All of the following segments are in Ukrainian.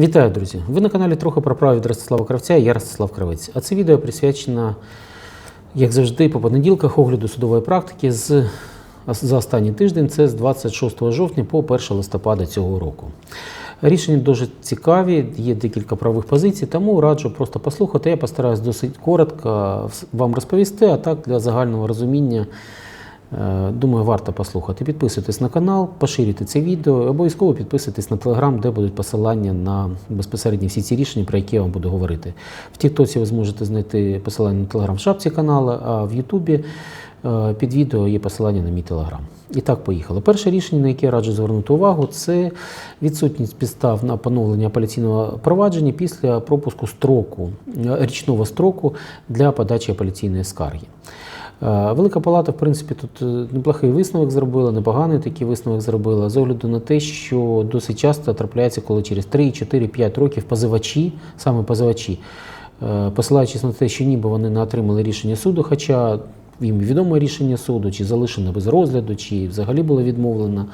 Вітаю, друзі! Ви на каналі трохи про право від Ростислава Кравця і я Ростислав Кравець. А це відео присвячено, як завжди, по понеділках огляду судової практики з, за останній тиждень, це з 26 жовтня по 1 листопада цього року. Рішення дуже цікаві, є декілька правових позицій, тому раджу просто послухати. Я постараюсь досить коротко вам розповісти, а так для загального розуміння. Е, Думаю, варто послухати. Підписуйтесь на канал, поширюйте це відео, обов'язково підписуйтесь на телеграм, де будуть посилання на безпосередньо всі ці рішення, про які я вам буду говорити. В Тіктоці ви зможете знайти посилання на телеграм в шапці каналу, а в Ютубі е, під відео є посилання на мій телеграм. І так, поїхали. Перше рішення, на яке я раджу звернути увагу, це відсутність підстав на поновлення апеляційного провадження після пропуску строку, е, річного строку для подачі апеляційної скарги. Е, Велика палата, в принципі, тут е, неплохий висновок зробила, непоганий такий висновок зробила з огляду на те, що досить часто трапляється, коли через 3, 4, 5 років позивачі, саме позивачі, е, посилаючись на те, що ніби вони не отримали рішення суду, хоча їм відомо рішення суду, чи залишено без розгляду, чи взагалі було відмовлено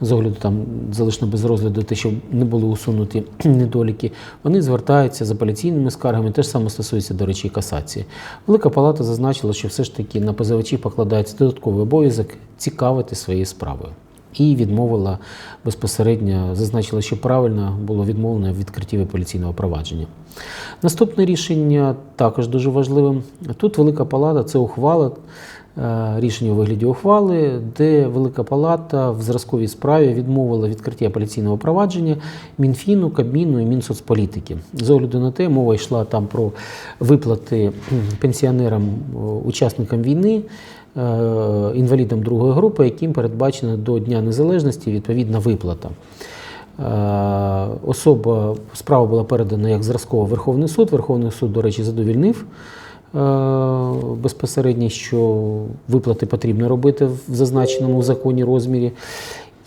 з огляду там залишено без розгляду, те, що не були усунуті недоліки, вони звертаються з апеляційними скаргами. теж саме стосується, до речі, касації. Велика палата зазначила, що все ж таки на позивачів покладається додатковий обов'язок цікавити своєю справою. І відмовила безпосередньо, зазначила, що правильно було відмовлено в відкритті апеляційного провадження. Наступне рішення також дуже важливим. Тут Велика Палата це ухвала, рішення у вигляді ухвали, де Велика Палата в зразковій справі відмовила відкритті апеляційного провадження Мінфіну, Кабміну і Мінсоцполітики. З огляду на те, мова йшла там про виплати пенсіонерам, е, учасникам війни. е, Інвалідам другої групи, яким передбачена до Дня Незалежності відповідна виплата. Е, Особа справа була передана як зразково Верховний суд. Верховний суд, до речі, задовільнив е, безпосередньо, що виплати потрібно робити в зазначеному в законі розмірі.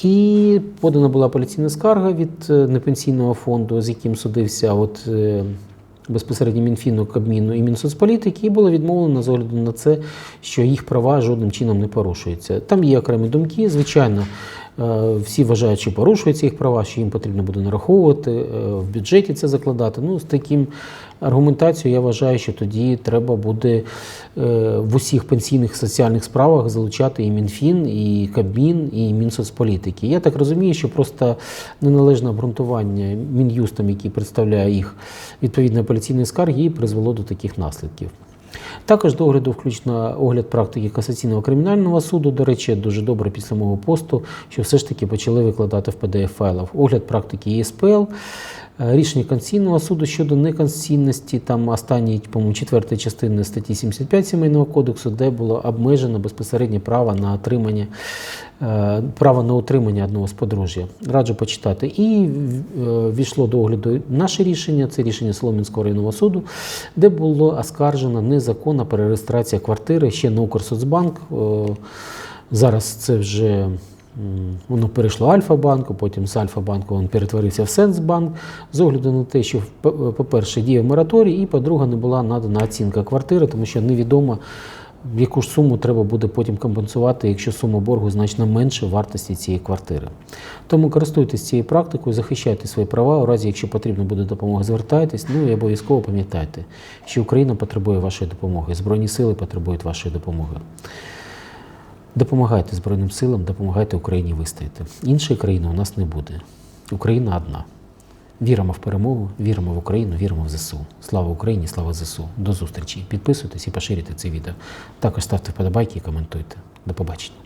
І подана була апеляційна скарга від е, непенсійного фонду, з яким судився от, е, безпосередньо Мінфіну, Кабміну і Мінсоцполітики, і було відмовлено з огляду на це, що їх права жодним чином не порушуються. Там є окремі думки, звичайно. Е, Всі вважають, що порушуються їх права, що їм потрібно буде нараховувати, е, в бюджеті це закладати. Ну, з таким аргументацією я вважаю, що тоді треба буде е, в усіх пенсійних соціальних справах залучати і Мінфін, і Кабмін, і Мінсоцполітики. Я так розумію, що просто неналежне обґрунтування Мін'юстом, який представляє їх відповідно апеляційної скарги, і призвело до таких наслідків. Також до огляду включно огляд практики касаційного кримінального суду. До речі, дуже добре після мого посту, що все ж таки почали викладати в pdf файлах огляд практики ЄСПЛ, рішення Конституційного суду щодо неконституційності, там останньої, по-моєму, четвертої частини статті 75 Сімейного кодексу, де було обмежено безпосереднє право на отримання е, право на утримання одного з подружжя. Раджу почитати. І е, війшло до огляду наше рішення, це рішення Солом'янського районного суду, де було оскаржено незаконна перереєстрація квартири ще на Укрсоцбанк. Е, Зараз це вже воно перейшло Альфа-банку, потім з Альфа-банку він перетворився в Сенсбанк. З огляду на те, що по-перше, діяв мораторій, і по-друге, не була надана оцінка квартири, тому що невідомо, яку ж суму треба буде потім компенсувати, якщо сума боргу значно менше вартості цієї квартири. Тому користуйтесь цією практикою, захищайте свої права. У разі, якщо потрібна буде допомога, звертайтесь. Ну і обов'язково пам'ятайте, що Україна потребує вашої допомоги, Збройні сили потребують вашої допомоги. Допомагайте Збройним силам, допомагайте Україні вистояти. Іншої країни у нас не буде. Україна одна. Віримо в перемогу, віримо в Україну, віримо в ЗСУ. Слава Україні, слава ЗСУ. До зустрічі. Підписуйтесь і поширюйте це відео. Також ставте вподобайки і коментуйте. До побачення.